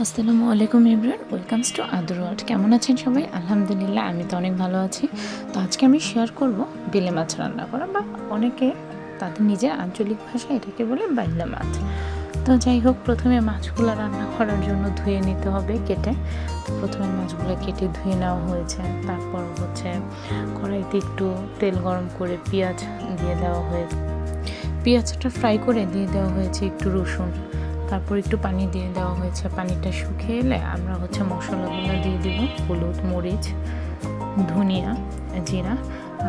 আসসালামু আলাইকুম Ibran welcomes to Adar world কেমন আছেন সবাই? আলহামদুলিল্লাহ, আমি তো অনেক ভালো আছি। তো আজকে আমি শেয়ার করব বেলে মাছ রান্না করা বা অনেকে তাদের নিজের আঞ্চলিক ভাষায় এটাকে বলে বাইলা মাছ। তো যাই হোক, প্রথমে মাছগুলো রান্না করার জন্য ধুয়ে নিতে হবে কেটে। তো প্রথমে মাছগুলো কেটে ধুয়ে নেওয়া হয়েছে। তারপর হচ্ছে কড়াইতে একটু তেল গরম করে পেঁয়াজ দিয়ে দেওয়া হয়েছে পেঁয়াজটা ফ্রাই করে দিয়ে দেওয়া হয়েছে একটু রসুন। তারপর একটু পানি দিয়ে দেওয়া হয়েছে। পানিটা শুকিয়ে এলে আমরা হচ্ছে মশলাগুলো দিয়ে দিব। হলুদ, মরিচ, ধনিয়া, জিরা।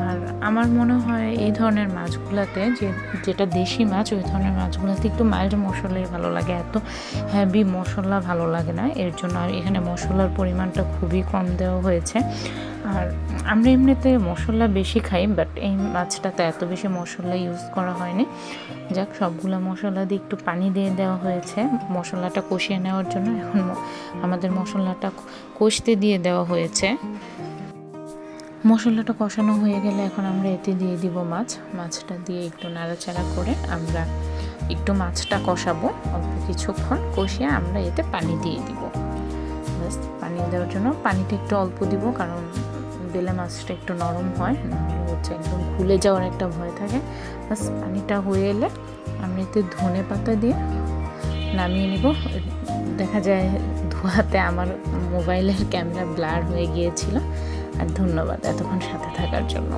আর আমার মনে হয় এই ধরনের মাছগুলোতে যে, যেটা দেশি মাছ, ওই ধরনের মাছগুলোতে একটু মাইল্ড মশলাই ভালো লাগে। এত হ্যাভি মশলা ভালো লাগে না। এর জন্য আর এখানে মশলার পরিমাণটা খুবই কম দেওয়া হয়েছে। আর আমরা এমনিতে মশলা বেশি খাই বাট এই মাছটাতে এত বেশি মশলা ইউজ করা হয়নি। যাক, সবগুলো মশলা দিয়ে একটু পানি দিয়ে দেওয়া হয়েছে। মশলাটা কষিয়ে নেওয়ার জন্য এখন আমাদের মশলাটা কষতে দিয়ে দেওয়া হয়েছে। মশলাটা কষানো হয়ে গেলে এখন আমরা এতে দিয়ে দিব মাছ। মাছটা দিয়ে একটু নাড়াচাড়া করে আমরা একটু মাছটা কষাবো। অল্প কিছুক্ষণ কষিয়ে আমরা এতে পানি দিয়ে দিব। পানি দেওয়ার জন্য পানিটা একটু অল্প দিব, কারণ বেলে মাছটা একটু নরম হয় নাহলে হচ্ছে একদম খুলে যাওয়ার একটা ভয় থাকে। বাস পানিটা হয়ে এলে আমি এতে ধনে পাতা দিয়ে নামিয়ে নিব। দেখা যায় ধোয়াতে আমার মোবাইলের ক্যামেরা ব্লার হয়ে গিয়েছিল। আর ধন্যবাদ এতক্ষণ সাথে থাকার জন্য।